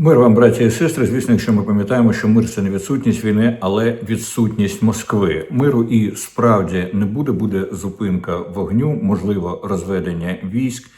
Мир вам, браті і сестри. Звісно, якщо ми пам'ятаємо, що мир це не відсутність війни, але відсутність Москви. Миру і справді не буде. Буде зупинка вогню, можливо, розведення військ.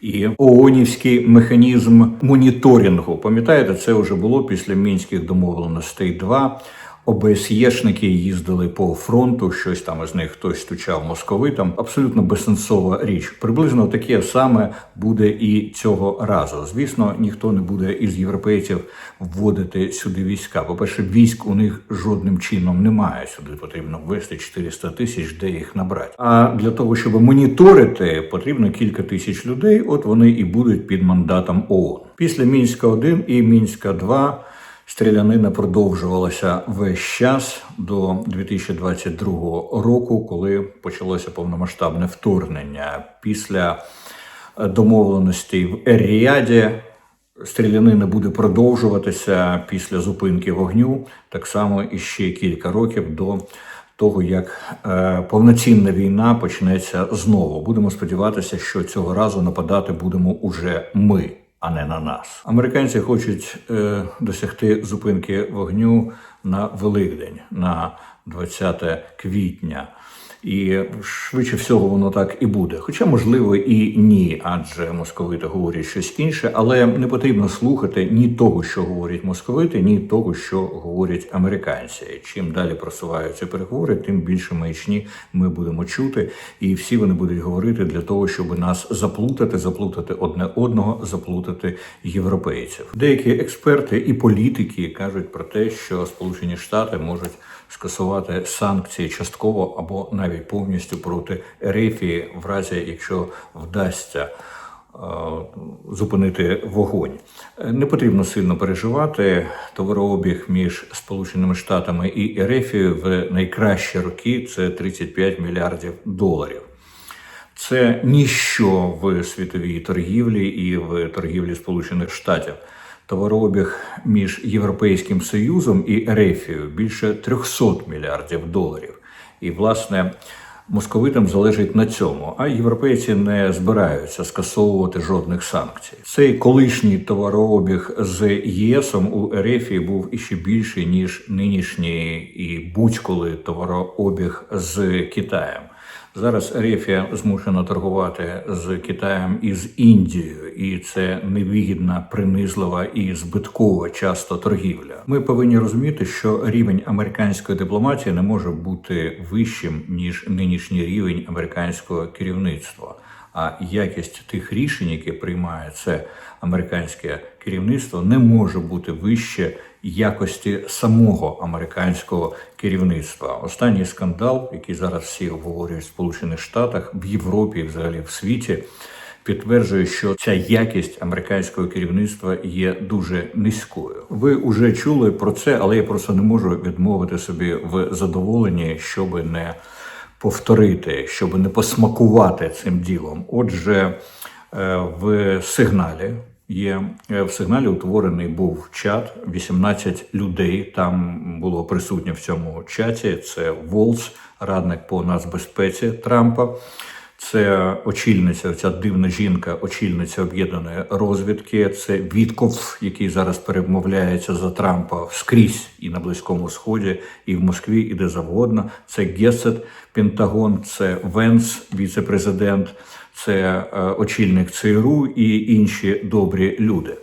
І ООНівський механізм моніторингу. Пам'ятаєте, це вже було після мінських домовленостей 2 ОБСЄшники їздили по фронту, щось там із них хтось стучав московитам. Абсолютно безсенсова річ. Приблизно таке саме буде і цього разу. Звісно, ніхто не буде із європейців вводити сюди війська. По перше, військ у них жодним чином немає. Сюди потрібно ввести 400 тисяч, де їх набрати. А для того, щоб моніторити, потрібно кілька тисяч людей. От вони і будуть під мандатом ООН. Після мінська 1 і мінська 2 Стрілянина продовжувалася весь час до 2022 року, коли почалося повномасштабне вторгнення. Після домовленостей в Ер-Ріаді стрілянина буде продовжуватися після зупинки вогню, так само і ще кілька років до того, як е, повноцінна війна почнеться знову. Будемо сподіватися, що цього разу нападати будемо уже ми а не на нас. Американці хочуть е, досягти зупинки вогню на Великдень, на 20 квітня. І швидше всього воно так і буде. Хоча, можливо, і ні, адже московити говорять щось інше, але не потрібно слухати ні того, що говорять московити, ні того, що говорять американці. Чим далі просуваються переговори, тим більше маячні ми будемо чути, і всі вони будуть говорити для того, щоб нас заплутати, заплутати одне одного, заплутати європейців. Деякі експерти і політики кажуть про те, що Сполучені Штати можуть скасувати санкції частково або навіть повністю проти Ерефії, в разі якщо вдасться. е, Зупинити вогонь не потрібно сильно переживати. Товарообіг між Сполученими Штатами і Ерефією в найкращі роки це 35 мільярдів доларів. Це ніщо в світовій торгівлі і в торгівлі Сполучених Штатів. Товарообіг між Європейським Союзом і Ерефією більше 300 мільярдів доларів. І, власне, московитам залежить на цьому. А європейці не збираються скасовувати жодних санкцій. Цей колишній товарообіг з ЄСом у Ерефії був іще більший ніж нинішній і будь-коли товарообіг з Китаєм. Зараз Ерефія змушена торгувати з Китаєм і з Індією, і це невигідна, принизлива і збиткова часто торгівля. Ми повинні розуміти, що рівень американської дипломатії не може бути вищим ніж нинішній рівень американського керівництва. А якість тих рішень, які приймає це американське керівництво, не може бути вище якості самого американського керівництва. Останній скандал, який зараз всі обговорюють в Сполучених Штатах, в Європі, взагалі в світі, підтверджує, що ця якість американського керівництва є дуже низькою. Ви вже чули про це, але я просто не можу відмовити собі в задоволенні, щоби не повторити, щоб не посмакувати цим ділом. Отже, е, в сигналі є е, в сигналі утворений був чат, 18 людей там було присутнє в цьому чаті. Це Волц, радник по нацбезпеці Трампа. Це очільниця, ця дивна жінка, очільниця об'єднаної розвідки. Це Вітков, який зараз перемовляється за Трампа скрізь і на Близькому Сході, і в Москві, і де завгодно. Це Гесет, Пентагон, це Венс, віце-президент, це е, очільник ЦРУ і інші добрі люди.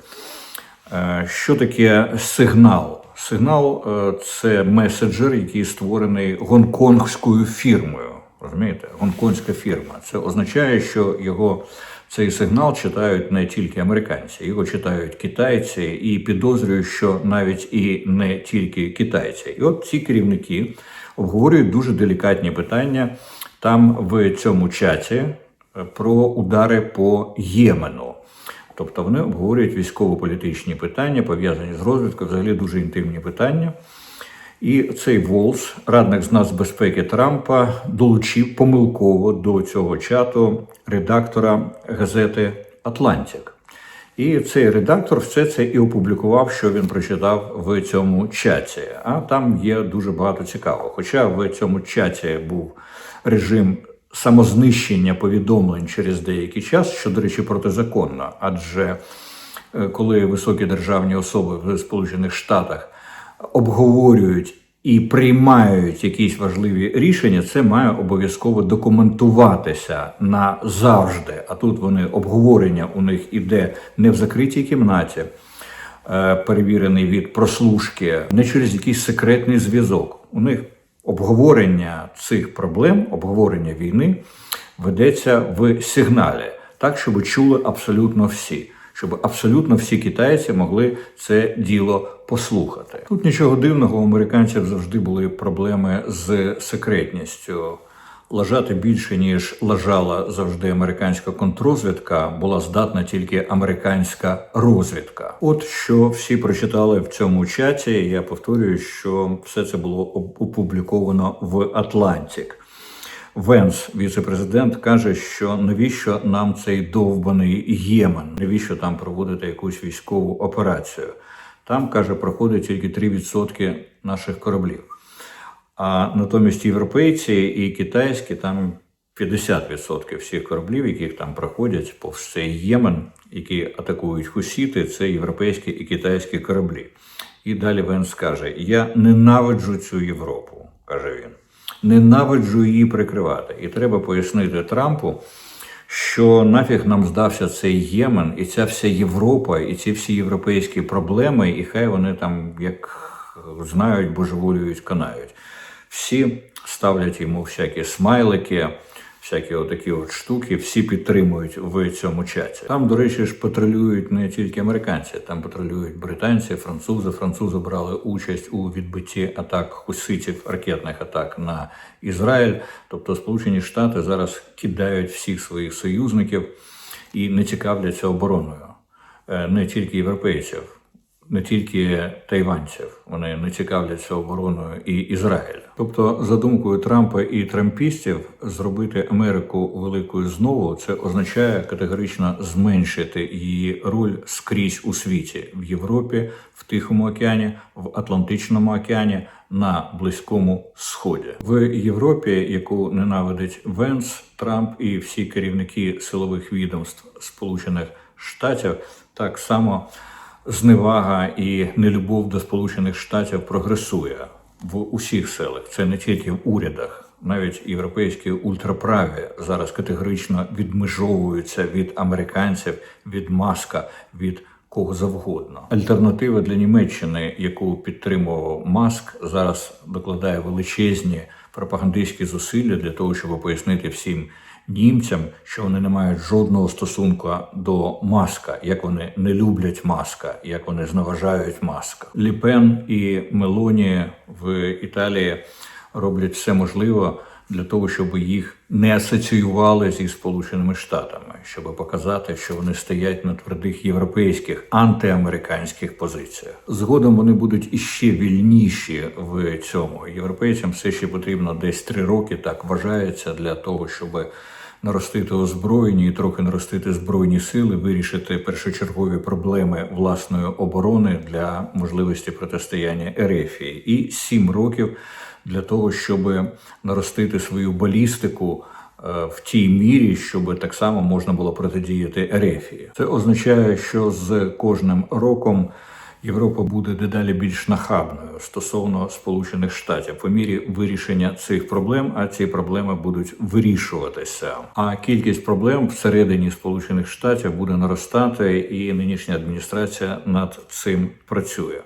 Е, Що таке сигнал? Сигнал е, це меседжер, який створений гонконгською фірмою. Розумієте, гонконгська фірма. Це означає, що його цей сигнал читають не тільки американці, його читають китайці, і підозрюю, що навіть і не тільки китайці. І от ці керівники обговорюють дуже делікатні питання там в цьому чаті е, про удари по Ємену. Тобто вони обговорюють військово-політичні питання, пов'язані з розвідкою, взагалі дуже інтимні питання. І цей Волс, радник з нацбезпеки Трампа, долучив помилково до цього чату редактора газети Атлантик. І цей редактор все це і опублікував, що він прочитав в цьому чаті. А там є дуже багато цікавого. Хоча в цьому чаті був режим самознищення повідомлень через деякий час, що, до речі, протизаконно, адже е, коли високі державні особи в Сполучених Штатах обговорюють і приймають якісь важливі рішення, це має обов'язково документуватися назавжди. А тут вони обговорення у них іде не в закритій кімнаті, е, перевірений від прослушки, не через якийсь секретний зв'язок. У них обговорення цих проблем, обговорення війни ведеться в сигналі, так щоб чули абсолютно всі. Щоб абсолютно всі китайці могли це діло послухати. Тут нічого дивного, у американців завжди були проблеми з секретністю. Лажати більше ніж лажала завжди американська контррозвідка, була здатна тільки американська розвідка. От що всі прочитали в цьому чаті. Я повторюю, що все це було оп- опубліковано в Атлантик. Венс, віце-президент, каже, що навіщо нам цей довбаний Ємен, навіщо там проводити якусь військову операцію. Там каже, проходить тільки 3% наших кораблів. А натомість європейці і китайські там 50% всіх кораблів, яких там проходять повз цей Ємен, які атакують хусіти, це європейські і китайські кораблі. І далі Венс каже: Я ненавиджу цю Європу, каже він. Ненавиджу її прикривати. І треба пояснити Трампу, що нафіг нам здався цей Ємен, і ця вся Європа, і ці всі європейські проблеми, і хай вони там як знають, божеволюють, канають. Всі ставлять йому всякі смайлики, всякі отакі от штуки, всі підтримують в цьому чаті. Там, до речі, ж патрулюють не тільки американці, там патрулюють британці, французи. Французи брали участь у відбитті атак хуситів, ракетних атак на Ізраїль. Тобто Сполучені Штати зараз кидають всіх своїх союзників і не цікавляться обороною, Е, не тільки європейців не тільки тайванців, вони не цікавляться обороною і Ізраїль. Тобто, за думкою Трампа і трампістів, зробити Америку великою знову це означає категорично зменшити її роль скрізь у світі в Європі, в Тихому океані, в Атлантичному океані, на Близькому Сході. В Європі, яку ненавидить Венс, Трамп і всі керівники силових відомств Сполучених Штатів, так само зневага і нелюбов до Сполучених Штатів прогресує в усіх селах. Це не тільки в урядах. Навіть європейські ультраправі зараз категорично відмежовуються від американців, від маска, від кого завгодно. Альтернатива для Німеччини, яку підтримував Маск, зараз докладає величезні пропагандистські зусилля для того, щоб пояснити всім німцям, що вони не мають жодного стосунку до маска, як вони не люблять маска, як вони зневажають маска. Ліпен і Мелоні в Італії роблять все можливе для того, щоб їх не асоціювали зі Сполученими Штатами, щоб показати, що вони стоять на твердих європейських антиамериканських позиціях. Згодом вони будуть іще вільніші в цьому. Європейцям все ще потрібно десь три роки, так вважається, для того, щоб наростити озброєння і трохи наростити збройні сили, вирішити першочергові проблеми власної оборони для можливості протистояння Ерефії, і сім років для того, щоб наростити свою балістику. Е, В тій мірі, щоб так само можна було протидіяти Ерефії. Це означає, що з кожним роком Європа буде дедалі більш нахабною стосовно Сполучених Штатів по мірі вирішення цих проблем, а ці проблеми будуть вирішуватися. А кількість проблем всередині Сполучених Штатів буде наростати, і нинішня адміністрація над цим працює.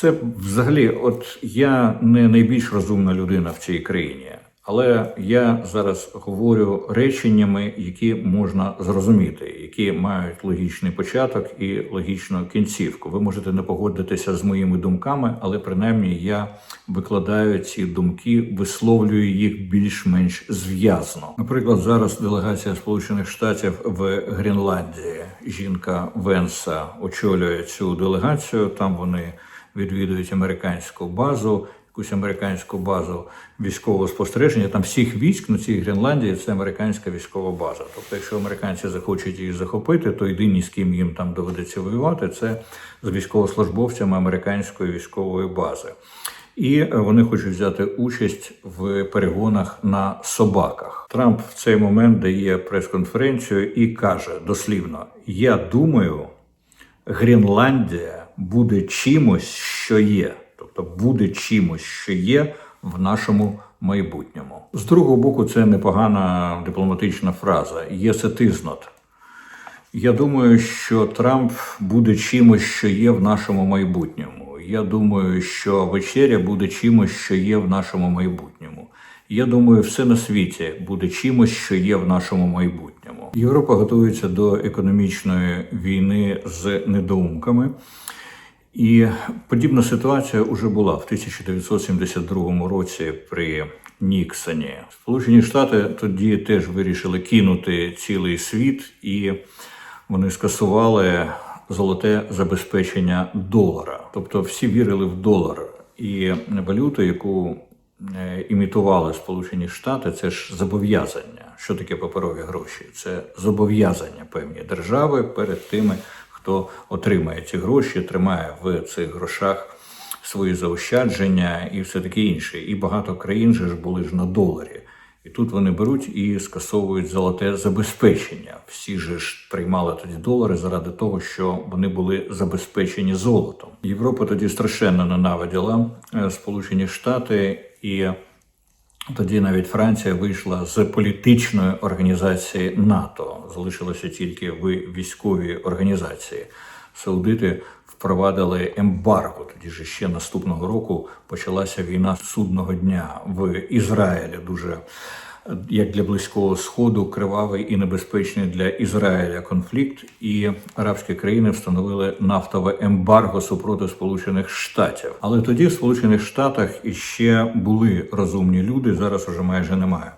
Це взагалі, от я не найбільш розумна людина в цій країні, але я зараз говорю реченнями, які можна зрозуміти, які мають логічний початок і логічну кінцівку. Ви можете не погодитися з моїми думками, але принаймні я викладаю ці думки, висловлюю їх більш-менш зв'язно. Наприклад, зараз делегація Сполучених Штатів в Гренландії. Жінка Венса очолює цю делегацію. Там вони відвідують американську базу, якусь американську базу військового спостереження. Там всіх військ на цій Гренландії це американська військова база. Тобто, якщо американці захочуть її захопити, то єдині, з ким їм там доведеться воювати, це з військовослужбовцями американської військової бази. І вони хочуть взяти участь в перегонах на собаках. Трамп в цей момент дає прес-конференцію і каже дослівно: Я думаю, Гренландія буде чимось, що є, тобто буде чимось, що є в нашому майбутньому. З другого боку, це непогана дипломатична фраза. Is not. Я думаю, що Трамп буде чимось, що є в нашому майбутньому. Я думаю, що вечеря буде чимось, що є в нашому майбутньому. Я думаю, все на світі буде чимось, що є в нашому майбутньому. Європа готується до економічної війни з недоумками. І подібна ситуація вже була в 1972 році при Ніксоні. Сполучені Штати тоді теж вирішили кинути цілий світ, і вони скасували золоте забезпечення долара. Тобто всі вірили в долар. І валюту, яку е, імітували Сполучені Штати, це ж зобов'язання. Що таке паперові гроші? Це зобов'язання певні держави перед тими, хто отримає ці гроші, тримає в цих грошах свої заощадження і все таке інше. І багато країн же ж були ж на доларі. І тут вони беруть і скасовують золоте забезпечення. Всі ж приймали тоді долари заради того, що вони були забезпечені золотом. Європа тоді страшенно ненавиділа е, Сполучені Штати і. Тоді навіть Франція вийшла з політичної організації НАТО. Залишилося тільки в військовій організації. Саудити впровадили ембарго. Тоді ж ще наступного року почалася війна судного дня в Ізраїлі. Дуже як для близького сходу, кривавий і небезпечний для Ізраїля конфлікт, і арабські країни встановили нафтове ембарго супроти Сполучених Штатів. Але тоді в Сполучених Штатах іще були розумні люди. Зараз уже майже немає.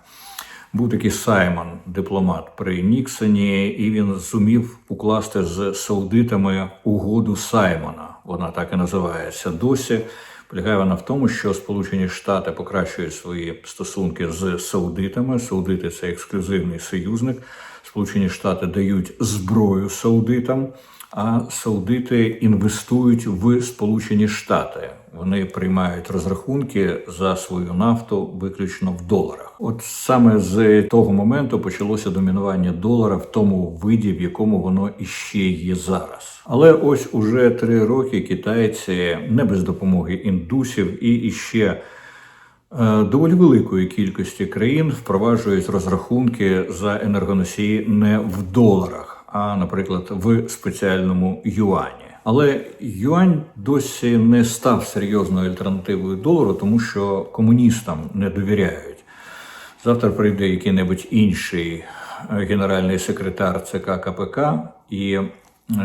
Був такий Саймон, дипломат при Ніксоні, і він зумів укласти з саудитами угоду Саймона. Вона так і називається досі. Полягає вона в тому, що Сполучені Штати покращують свої стосунки з саудитами. Саудити це ексклюзивний союзник. Сполучені Штати дають зброю саудитам, а саудити інвестують в Сполучені Штати. Вони приймають розрахунки за свою нафту виключно в доларах. От саме з того моменту почалося домінування долара в тому виді, в якому воно іще є зараз. Але ось уже три роки китайці не без допомоги індусів і іще. е, Доволі великої кількості країн впроваджують розрахунки за енергоносії не в доларах, а, наприклад, в спеціальному юані. Але юань досі не став серйозною альтернативою долару, тому що комуністам не довіряють. Завтра прийде який-небудь інший е, генеральний секретар ЦК КПК і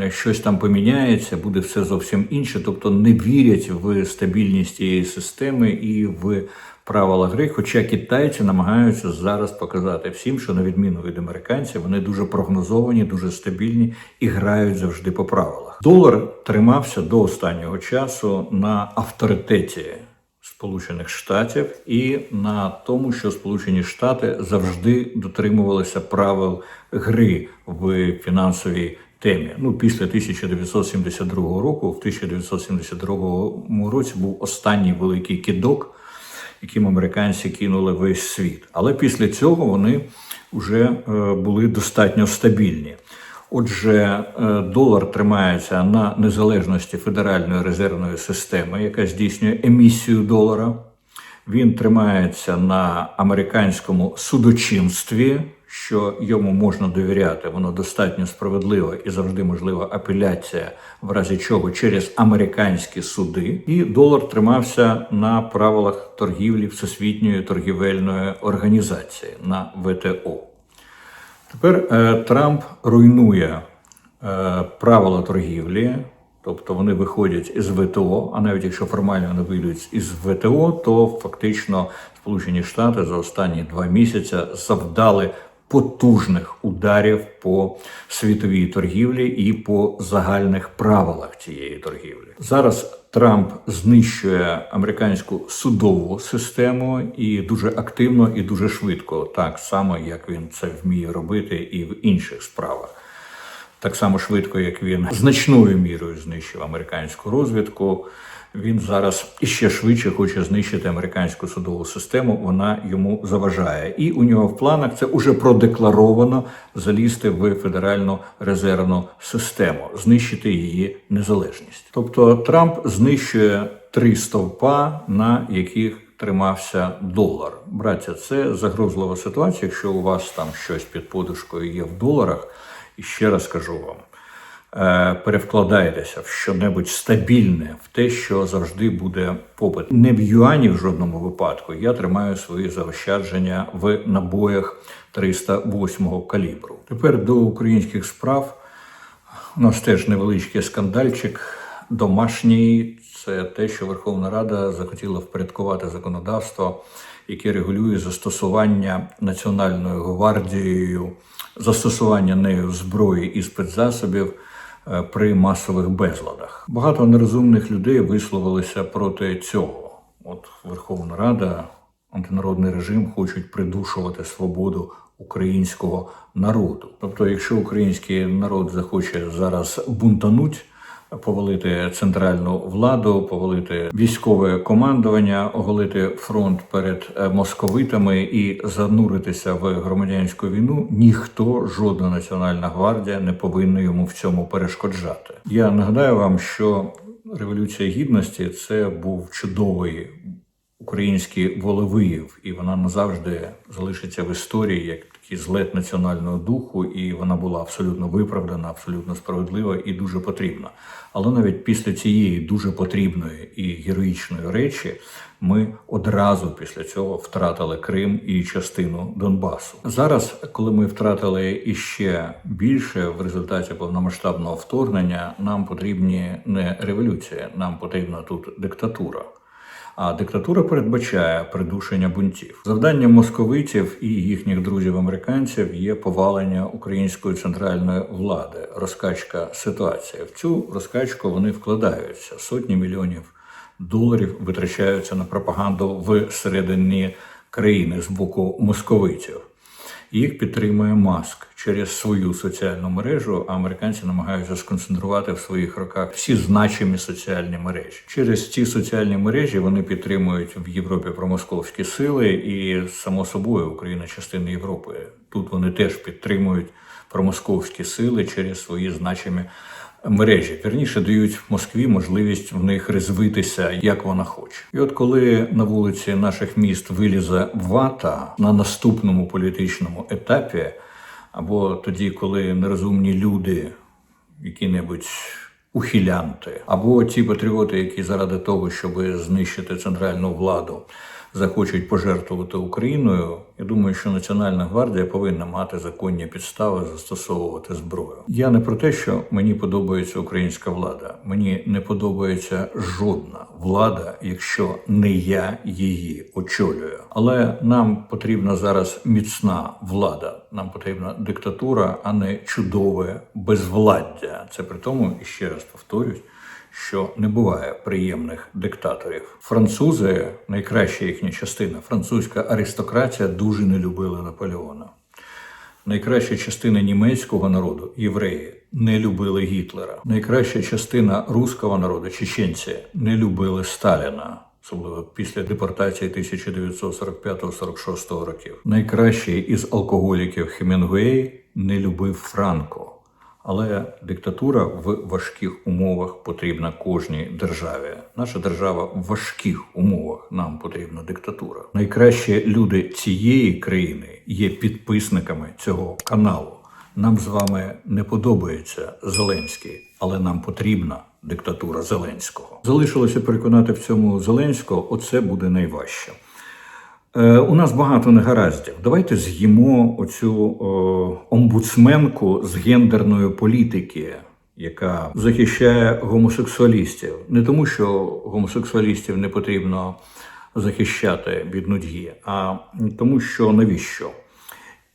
е, щось там поміняється, буде все зовсім інше. Тобто не вірять в стабільність цієї системи і в правила гри. Хоча китайці намагаються зараз показати всім, що на відміну від американців, вони дуже прогнозовані, дуже стабільні і грають завжди по правилах. Долар тримався до останнього часу на авторитеті. Сполучених Штатів і на тому, що Сполучені Штати завжди дотримувалися правил гри в фінансовій темі. Ну, після 1972 року, в 1972 році був останній великий кидок, яким американці кинули весь світ. Але після цього вони вже е, були достатньо стабільні. Отже, е, долар тримається на незалежності Федеральної резервної системи, яка здійснює емісію долара. Він тримається на американському судочинстві, що йому можна довіряти, воно достатньо справедливе і завжди можлива апеляція, в разі чого через американські суди. І долар тримався на правилах торгівлі Всесвітньої торгівельної організації на ВТО. Тепер е, Трамп руйнує е, правила торгівлі, тобто вони виходять із ВТО, а навіть якщо формально вони вийдуть із ВТО, то фактично Сполучені Штати за останні два місяці завдали потужних ударів по світовій торгівлі і по загальних правилах цієї торгівлі. Зараз Трамп знищує американську судову систему і дуже активно і дуже швидко, так само як він це вміє робити і в інших справах. так само швидко, як він значною мірою знищив американську розвідку. Він зараз іще швидше хоче знищити американську судову систему. Вона йому заважає, і у нього в планах це уже продекларовано залізти в федеральну резервну систему, знищити її незалежність. Тобто Трамп знищує три стовпа, на яких тримався долар. Браття, це загрозлива ситуація. Якщо у вас там щось під подушкою є в доларах, і ще раз кажу вам. Е, Перевкладайтеся в щонебудь стабільне, в те, що завжди буде попит. Не в юані в жодному випадку. Я тримаю свої заощадження в набоях 308 калібру. Тепер до українських справ. У нас теж невеличкий скандальчик домашній. Це те, що Верховна Рада захотіла впорядкувати законодавство, яке регулює застосування Національною гвардією, застосування нею зброї і спецзасобів при масових безладах. Багато нерозумних людей висловилися проти цього. От Верховна Рада, антинародний режим хочуть придушувати свободу українського народу. Тобто, якщо український народ захоче зараз бунтануть, повалити центральну владу, повалити військове командування, оголити фронт перед е, московитами і зануритися в громадянську війну, ніхто, жодна національна гвардія не повинна йому в цьому перешкоджати. Я нагадаю вам, що революція гідності це був чудовий український волевиїв, і вона назавжди залишиться в історії як такий злет національного духу, і вона була абсолютно виправдана, абсолютно справедлива і дуже потрібна. Але навіть після цієї дуже потрібної і героїчної речі ми одразу після цього втратили Крим і частину Донбасу. Зараз, коли ми втратили іще більше в результаті повномасштабного вторгнення, нам потрібні не революція, нам потрібна тут диктатура. А диктатура передбачає придушення бунтів. Завданням московитів і їхніх друзів-американців є повалення української центральної влади, розкачка ситуації. В цю розкачку вони вкладаються. Сотні мільйонів доларів витрачаються на пропаганду всередині країни з боку московитів. Їх підтримує Маск через свою соціальну мережу. Американці намагаються сконцентрувати в своїх руках всі значимі соціальні мережі. Через ці соціальні мережі вони підтримують в Європі промосковські сили, і само собою Україна частина Європи. Тут вони теж підтримують промосковські сили через свої значимі мережі. Вірніше дають Москві можливість в них розвитися, як вона хоче. І от коли на вулиці наших міст вилізе вата на наступному політичному етапі, або тоді, коли нерозумні люди, які-небудь ухилянти, або ті патріоти, які заради того, щоб знищити центральну владу, захочуть пожертвувати Україною. Я думаю, що Національна гвардія повинна мати законні підстави застосовувати зброю. Я не про те, що мені подобається українська влада. Мені не подобається жодна влада, якщо не я її очолюю. Але нам потрібна зараз міцна влада. Нам потрібна диктатура, а не чудове безвладдя. Це при тому, і ще раз повторюсь, що не буває приємних диктаторів. Французи, найкраща їхня частина, французька аристократія дуже не любила Наполеона. Найкраща частина німецького народу, євреї, не любили Гітлера. Найкраща частина руського народу, чеченці, не любили Сталіна. Особливо після депортації 1945-46 років. Найкращий із алкоголіків Хемінгуей не любив Франко. Але диктатура в важких умовах потрібна кожній державі. Наша держава в важких умовах нам потрібна диктатура. Найкращі люди цієї країни є підписниками цього каналу. Нам з вами не подобається Зеленський, але нам потрібна диктатура Зеленського. Залишилося переконати в цьому Зеленського. Оце буде найважче. Е, у нас багато негараздів. Давайте з'їмо оцю о, омбудсменку з гендерної політики, яка захищає гомосексуалістів. Не тому, що гомосексуалістів не потрібно захищати від нудьги, а тому, що навіщо?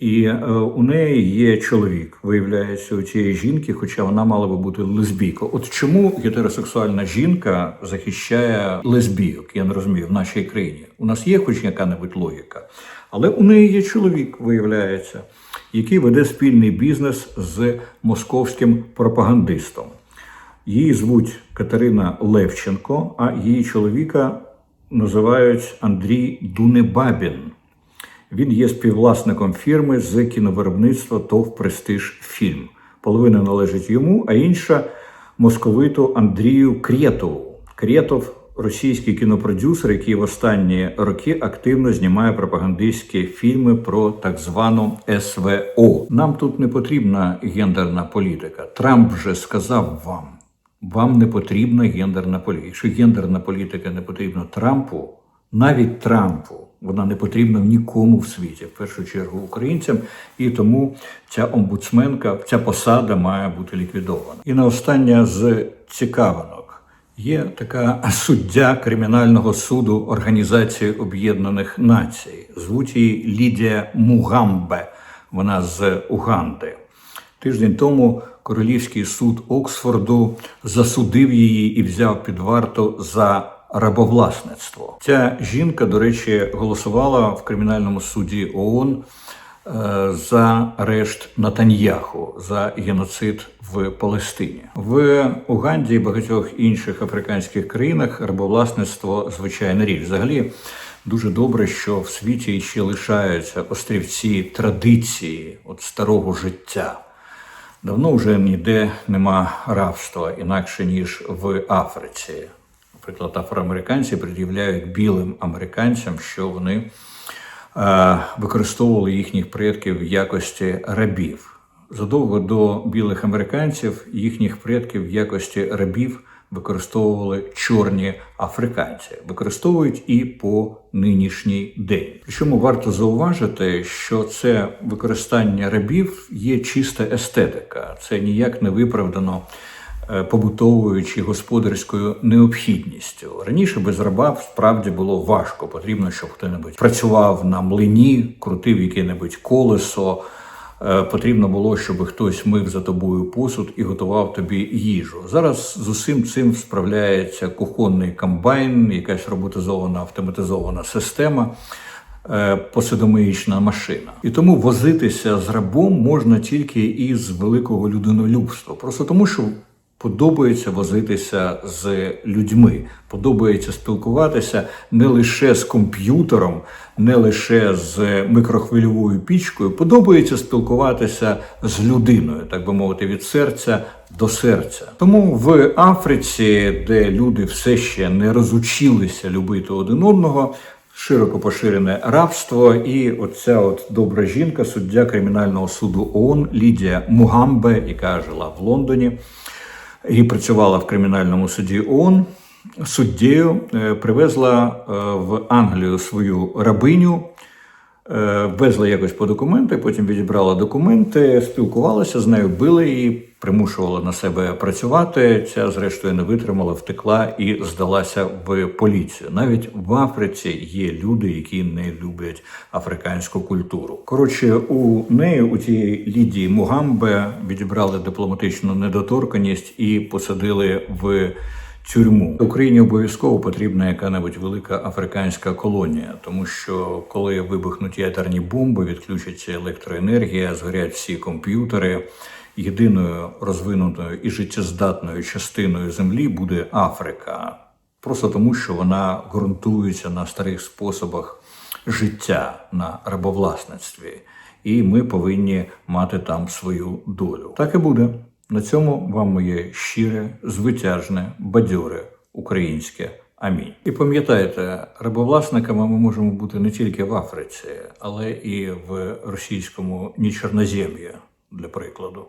І е, у неї є чоловік, виявляється, у цієї жінки, хоча вона мала би бути лесбійкою. От чому гетеросексуальна жінка захищає лесбійок? Я не розумію в нашій країні. У нас є хоч яка-небудь логіка, але у неї є чоловік, виявляється. який веде спільний бізнес з московським пропагандистом. Її звуть Катерина Левченко, а її чоловіка називають Андрій Дунебабін. Він є співвласником фірми з кіновиробництва ТОВ Престиж Фільм. Половина належить йому, а інша московиту Андрію Крєтову. Крєтов російський кінопродюсер, який в останні роки активно знімає пропагандистські фільми про так звану СВО. Нам тут не потрібна гендерна політика. Трамп вже сказав вам. Вам не потрібна гендерна політика. Якщо гендерна політика не потрібна Трампу, навіть Трампу, вона не потрібна нікому в світі, в першу чергу українцям, і тому ця омбудсменка, ця посада має бути ліквідована. І на останнє з цікавинок є така суддя кримінального суду Організації Об'єднаних Націй. Звуть її Лідія Мугамбе. Вона з Уганди. Тиждень тому Королівський суд Оксфорду засудив її і взяв під варту за рабовласництво. Ця жінка, до речі, голосувала в кримінальному суді ООН е, за арешт Натаньяху за геноцид в Палестині. В Уганді і багатьох інших африканських країнах рабовласництво звичайна річ. Взагалі. Дуже добре, що в світі ще лишаються острівці традиції от старого життя. Давно вже ніде нема рабства інакше ніж в Африці. Наприклад, афроамериканці пред'являють білим американцям, що вони е, використовували їхніх предків в якості рабів. Задовго до білих американців їхніх предків в якості рабів використовували чорні африканці, використовують і по нинішній день. Причому варто зауважити, що це використання рабів є чиста естетика, це ніяк не виправдано. Е, Побутовою чи господарською необхідністю раніше без раба справді було важко. Потрібно, щоб хто-небудь працював на млині, крутив яке-небудь колесо. Е, Потрібно було, щоб хтось мив за тобою посуд і готував тобі їжу. Зараз з усім цим справляється кухонний комбайн, якась роботизована автоматизована система, е, посудомиїчна машина. І тому возитися з рабом можна тільки із великого людинолюбства. Просто тому, що подобається возитися з людьми, подобається спілкуватися не лише з комп'ютером, не лише з микрохвильовою пічкою, подобається спілкуватися з людиною, так би мовити, від серця до серця. Тому в Африці, де люди все ще не розучилися любити один одного. Широко поширене рабство, і оця от добра жінка, суддя кримінального суду ООН Лідія Мугамбе, яка жила в Лондоні, і працювала в кримінальному суді ООН, суддєю е, привезла е, в Англію свою рабиню, е, везла якось по документи, потім відібрала документи, спілкувалася з нею, били її, примушувала на себе працювати. Ця, зрештою, не витримала, втекла і здалася в поліцію. Навіть в Африці є люди, які не люблять африканську культуру. Коротше, у неї, у цієї Лідії Мугамбе, відібрали дипломатичну недоторканність і посадили в тюрму. Україні обов'язково потрібна яка-небудь велика африканська колонія, тому що коли вибухнуть ядерні бомби, відключиться електроенергія, згорять всі комп'ютери. Єдиною розвинутою і життєздатною частиною землі буде Африка, просто тому, що вона ґрунтується на старих способах життя на рабовласництві, і ми повинні мати там свою долю. Так і буде. На цьому вам моє щире, звитяжне, бадьоре українське. Амінь. І пам'ятайте, рабовласниками ми можемо бути не тільки в Африці, але і в російському Нічорнозем'ї, для прикладу.